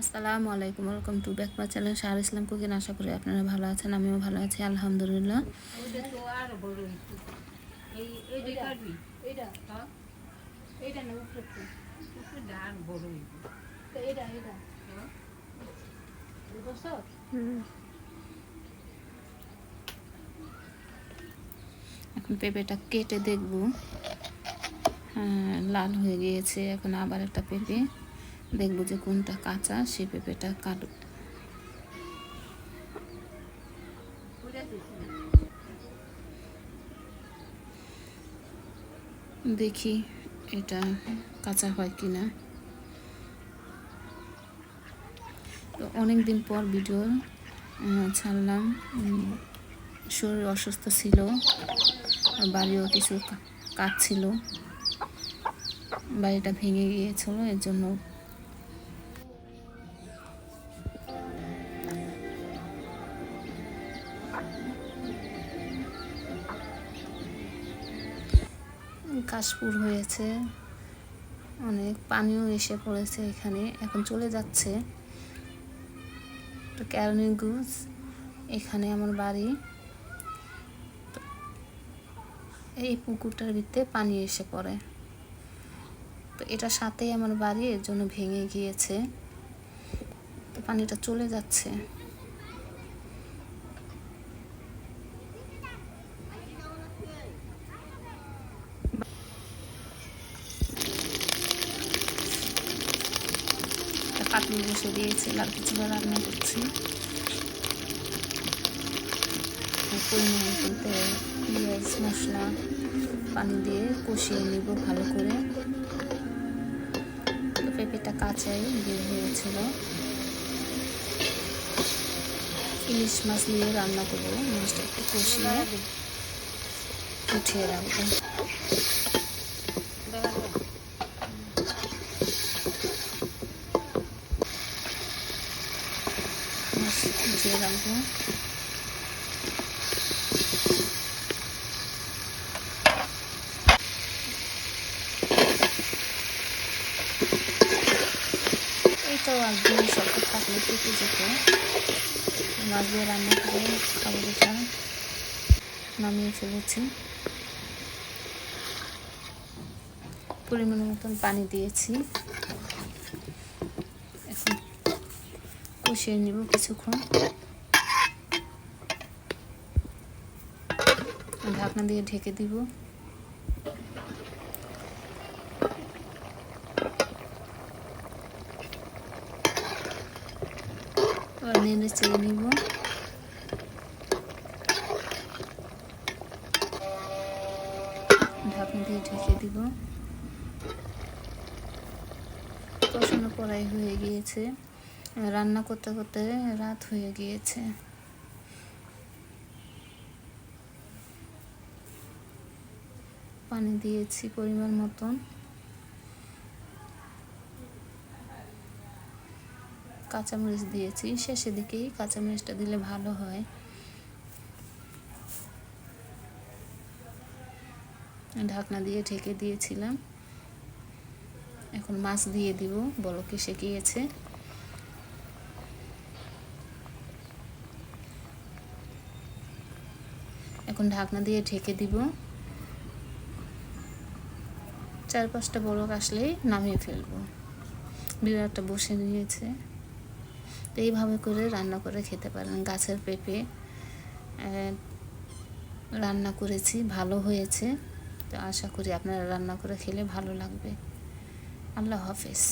আসসালামু আলাইকুম welcome to back my channel Shahar Islam cooking আশা করি আপনারা ভালো আছেন আমিও ভালো আছি আলহামদুলিল্লাহ। হ্যাঁ। এখন পেঁপেটা কেটে দেখব। হ্যাঁ, লাল হয়ে গিয়েছে এখন আবার একটা পেঁপে। দেখব যে কোনটা কাঁচা, সে পেঁপেটা কাটব দেখি এটা কাঁচা হয় কি না তো অনেক দিন পর ভিডিও ছাড়লাম। শরীর অসুস্থ ছিল বাড়িও কিছু কাজ ছিল। বাড়িটা ভেঙে গিয়েছিল, এর জন্য কাশপুর হয়েছে। অনেক পানিও এসে পড়েছে এখানে, এখন চলে যাচ্ছে। তো ক্যারনিং গুজ এখানে আমার বাড়ি। এই পুকুরটার ভিতরে পানি এসে পড়ে। তো এটা সাথেই আমার বাড়ি, এর জন্য ভেঙে গিয়েছে। তো পানিটা চলে যাচ্ছে। পাতলি বসে দিয়েছি, লাল কিছু রান্না করছি। পরিমাণ তেল পেঁয়াজ, মশলা, পানি দিয়ে কষিয়ে নিব ভালো করে। পেঁপেটা কাঁচাই বের হয়েছিল। ইলিশ মাছ নিয়ে রান্না করব, মাছটা একটু কষিয়ে উঠিয়ে রাখব দেখা যায় মাছ উঠিয়ে রাখব এই তো একদিন সকাল থাকলে পেতে যেত। মাছ দিয়ে রান্না করে খাব যেটা নামিয়ে ফেলেছি। পরিমাণ মতন পানি দিয়েছি এখন কষিয়ে নিব কিছুক্ষণ ঢাকনা দিয়ে ঢেকে দিব নেড়ে চেড়ে নিব ঢাকনা দিয়ে ঢেকে দিব কষানো কড়াই হয়ে গিয়েছে রান্না করতে করতে রাত হয়ে গিয়েছে। পানি দিয়েছি পরিমাণ মতন। কাঁচামরিচ দিয়েছি। শেষের দিকেই কাঁচামরিচটা দিলে ভালো হয়। ঢাকনা দিয়ে ঢেকে দিয়েছিলাম। এখন মাছ দিয়ে দিব। বলকে এসে এখন ঢাকনা দিয়ে ঢেকে দিব। চার পাঁচটা বরক আসলেই নামিয়ে ফেলব। বিড়ালটা বসে নিয়েছে তো এইভাবে করে রান্না করে খেতে পারেন গাছের পেঁপে। রান্না করেছি, ভালো হয়েছে। তো আশা করি আপনারা রান্না করে খেলে ভালো লাগবে। আল্লাহ হাফেজ।